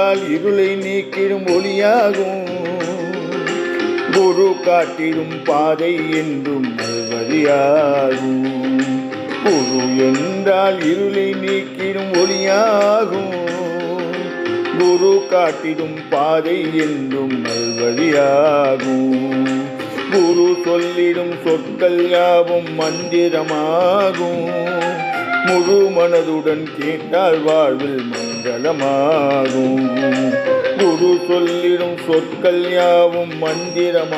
என்றால் இருளை நீக்கிடும் ஒளியாகும். குரு காட்டிடும் பாதை என்றும் வழியாகும் குரு என்றால் இருளை நீக்கிடும் ஒளியாகும். குரு காட்டிடும் பாதை என்றும் நல்வழியாகும் குரு சொல்லிடும் சொற்கள் யாவும் மந்திரமாகும். முழு மனதுடன் கேட்டால் வாழ்வில் மன மங்களமாகும். குரு சொல்லிடும் சொற்கள் யாவும் மந்திரமாகும்.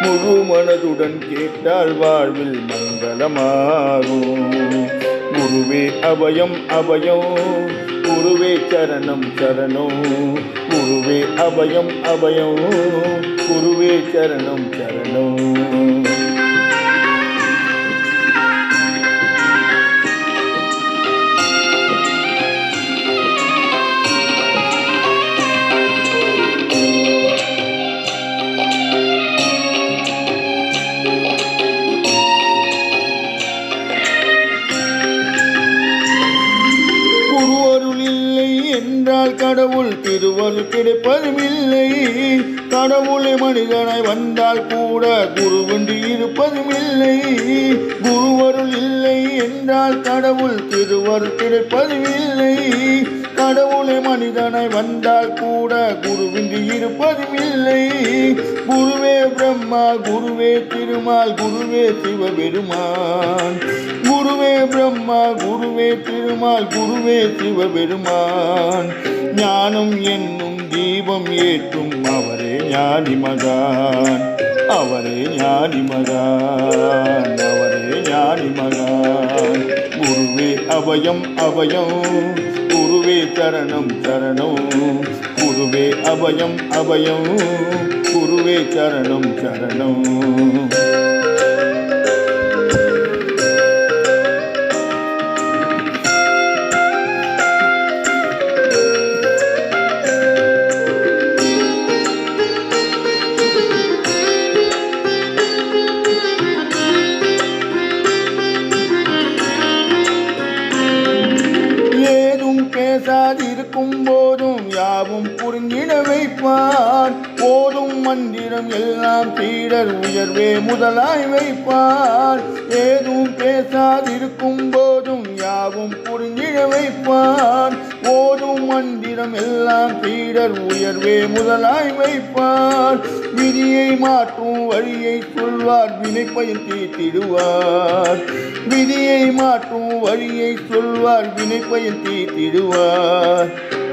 முழு மனதுடன் கேட்டால் வாழ்வில் மங்களமாகும். குருவே அபயம் அபயம். குருவே சரணம் சரணம். குருவே அபயம் அபயம். குருவே சரணம் சரணம். திருவருள் கிடைப்பதும் இல்லை கடவுளை மனிதனாய் வந்தால் கூட குருவென்று இருப்பதும் இல்லை குருவருள் இல்லை என்றால் கடவுள் திருவருள் கிடைப்பதும் இல்லை கடவுளை மனிதனாய் வந்தால் கூட குருவின்றி இருப்பதும் இல்லை குருவே பெருமாள் குருவே திருமால் குருவே சிவபெருமான். குருவே பிரம்மா குருவே திருமால் குருவே சிவபெருமான். ஞானம் என்னும் தீபம் ஏற்றும் அவரே ஞானி மகான். அவரே ஞானி மகான் அவரே ஞானி மகான். குருவே அபயம் அபயம். குருவே சரணம் சரணம். அபயம் அபயம் குருவே சரணம் சரணம். பேசாதிருக்கும் போதும் யாவும் புரிந்திட வைப்பான் போதும் மந்திரம் எல்லாம் தீடர் உயர்வே முதலாய் வைப்பான் ஏதும் பேசாதிருக்கும் போதும் யாவும் புரிஞ்சிட வைப்பான். போதும் மந்திரம் எல்லாம் சீடர் உயர்வே முதலாய் வைப்பார். விதியை மாற்றும் வழியை சொல்வார் வினைப்பயன் தீர்த்திடுவார். விதியை மாற்றும் வழியை சொல்வார் வினைப்பயன் தீர்த்திடுவார்.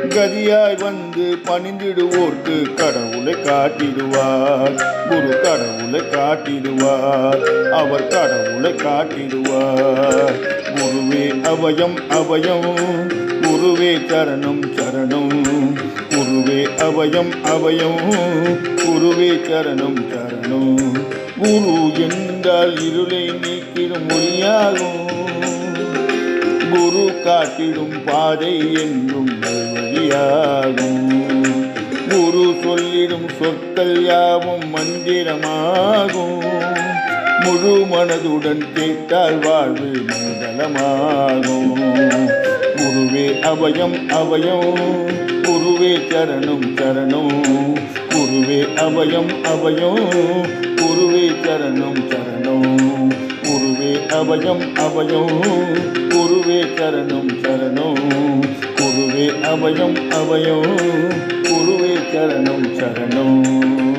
கதியாய் வந்து பணிந்திடுவோர்க்கு கடவுளை காட்டிடுவார். குரு கடவுளை காட்டிடுவார். அவர் கடவுளை காட்டிடுவார். குருவே அபயம் அபயம் குருவே சரணம் சரணம். குருவே அபயம் அபயம் குருவே சரணம் சரணம். குரு என்றால் இருளை நீக்கிடும் மொழியாகும் குரு காட்டிடும் பாதை என்றும் வழியாகும் குரு சொல்லிடும் சொற்கள் யாவும் மந்திரமாகும். முழு மனதுடன் கேட்டால் வாழ்வு மங்களமாகும். குருவே அபயம் அபயம். குருவே சரணம் சரணம். குருவே அபயம் அபயம். குருவே சரணம் சரணம். குருவே அபயம் அபயம். குருவே சரணம் சரணம். குருவே அபயம் அபயம். குருவே சரணம் சரணம்.